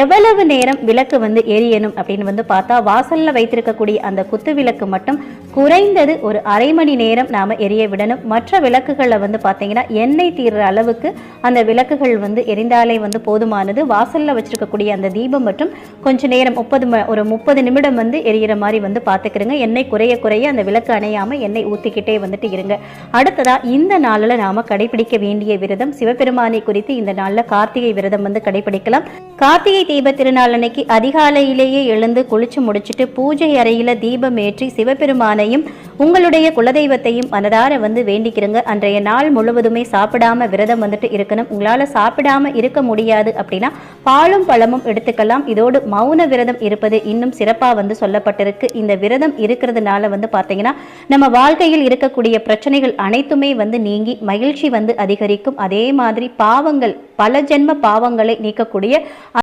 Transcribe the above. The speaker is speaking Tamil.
எவ்வளவு நேரம் விளக்கு வந்து எரியணும் அப்படின்னு வந்து பார்த்தா வாசல்ல வைத்திருக்கக்கூடிய அந்த குத்து விளக்கு மட்டும் குறைந்தது ஒரு அரை மணி நேரம் நாம எரிய விடணும். மற்ற விளக்குகளில் வந்து பார்த்தீங்கன்னா எண்ணெய் தீர்ற அளவுக்கு அந்த விளக்குகள் வந்து எரிந்தாலே வந்து போதுமானது. வாசல்ல வச்சிருக்கக்கூடிய அந்த தீபம் மட்டும் கொஞ்ச நேரம் முப்பது ஒரு முப்பது நிமிடம் வந்து எரியிற மாதிரி வந்து பார்த்துக்கிறங்க எண்ணெய் குறைய குறைய அந்த விளக்கு அணையாம எண்ணெய் ஊத்திக்கிட்டே வந்துட்டு இருங்க. அடுத்ததா இந்த நாளில் நாம கடைபிடிக்க வேண்டிய விரதம் சிவபெருமானை குறித்து இந்த நாளில் கார்த்திகை விரதம் வந்து கடைபிடிக்கலாம். கார்த்திகை தீப திருநாள் அன்னைக்கு அதிகாலையிலேயே எழுந்து குளிச்சு முடிச்சுட்டு பூஜை அறையில தீபம் ஏற்றி சிவபெருமானையும் உங்களுடைய குலதெய்வத்தையும் மனதார வந்து வேண்டிக்கிறங்க. அன்றைய நாள் முழுவதுமே சாப்பிடாம விரதம் வந்துட்டு இருக்கணும். உங்களால சாப்பிடாம இருக்க முடியாது அப்படின்னா பாலும் பழமும் எடுத்துக்கலாம். இதோடு மௌன விரதம் இருப்பது இன்னும் சிறப்பா வந்து சொல்லப்பட்டிருக்கு. இந்த விரதம் இருக்கிறதுனால வந்து பாத்தீங்கன்னா நம்ம வாழ்க்கையில் இருக்கக்கூடிய பிரச்சனைகள் அனைத்துமே வந்து நீங்கி மகிழ்ச்சி வந்து அதிகரிக்கும். அதே மாதிரி பாவங்கள் பல ஜென்ம பாவங்களை நீக்கக்கூடிய